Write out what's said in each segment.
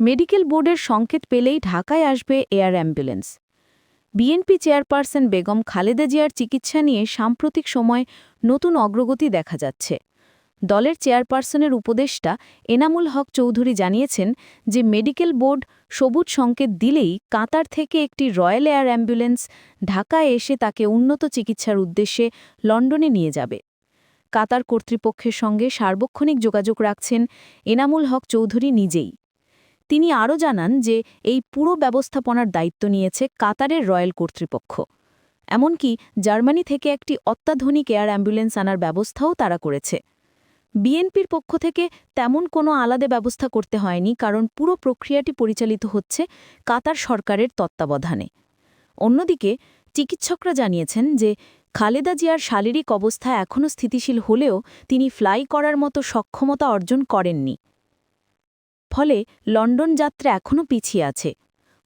Medical বোর্ডের সংকেত পেলেই ঢাকায় আসবে air ambulance. BNP chairperson Begum Khaleda জিয়ার চিকিৎসা নিয়ে সাম্প্রতিক সময় নতুন অগ্রগতি দেখা যাচ্ছে। দলের চেয়ারপারসনের উপদেষ্টা এনামুল হক চৌধুরী জানিয়েছেন যে মেডিকেল বোর্ড সবুজ সংকেত দিলেই কাতার থেকে একটি রয়্যাল এয়ার অ্যাম্বুলেন্স ঢাকায় এসে তাকে উন্নত চিকিৎসার উদ্দেশ্যে লন্ডনে নিয়ে যাবে। কাতার কর্তৃপক্ষের সঙ্গে সার্বক্ষণিক যোগাযোগ রাখছেন এনামুল হক চৌধুরী নিজেই। তিনি আরও জানান যে এই পুরো ব্যবস্থাপনার দায়িত্ব নিয়েছে কাতারের রয়্যাল কর্তৃপক্ষ। এমনকি জার্মানি থেকে একটি অত্যাধুনিক এয়ার অ্যাম্বুলেন্স আনার ব্যবস্থাও তারা করেছে। বিএনপির পক্ষ থেকে তেমন কোনো আলাদা ব্যবস্থা করতে হয়নি কারণ পুরো প্রক্রিয়াটি পরিচালিত হচ্ছে কাতার সরকারের তত্ত্বাবধানে। অন্যদিকে চিকিৎসকরা জানিয়েছেন যে খালেদা জিয়ার শারীরিক অবস্থা এখনও স্থিতিশীল হলেও তিনি ফ্লাই করার মতো সক্ষমতা অর্জন করেননি। ফলে লন্ডন যাত্রা এখনও পিছিয়ে আছে।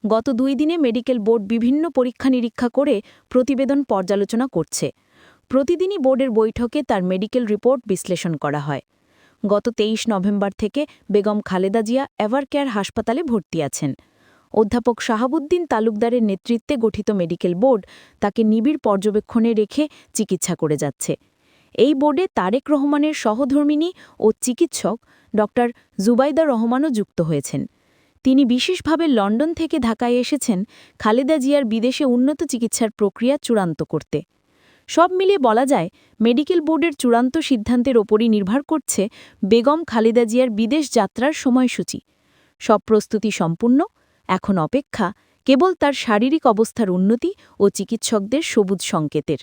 গত দুই দিনে মেডিকেল বোর্ড বিভিন্ন পরীক্ষা নিরীক্ষা করে প্রতিবেদন পর্যালোচনা করছে। প্রতিদিনই বোর্ডের বৈঠকে তার মেডিকেল রিপোর্ট বিশ্লেষণ করা হয়। গত তেইশ নভেম্বর থেকে বেগম খালেদা জিয়া এভারকেয়ার হাসপাতালে ভর্তি আছেন। অধ্যাপক শাহাবুদ্দিন তালুকদারের নেতৃত্বে গঠিত মেডিকেল বোর্ড তাকে নিবিড় পর্যবেক্ষণে রেখে চিকিৎসা করে যাচ্ছে। এই বোর্ডে তারেক রহমানের সহধর্মিনী ও চিকিৎসক ড জুবাইদা রহমানও যুক্ত হয়েছেন। তিনি বিশেষভাবে লন্ডন থেকে ঢাকায় এসেছেন খালেদা জিয়ার বিদেশে উন্নত চিকিৎসার প্রক্রিয়া চূড়ান্ত করতে। সব মিলিয়ে বলা যায়, মেডিকেল বোর্ডের চূড়ান্ত সিদ্ধান্তের ওপরই নির্ভর করছে বেগম খালেদা জিয়ার বিদেশ যাত্রার সময়সূচি। সব প্রস্তুতি সম্পূর্ণ, এখন অপেক্ষা, কেবল তার শারীরিক অবস্থার উন্নতি ও চিকিৎসকদের সবুজ সংকেতের।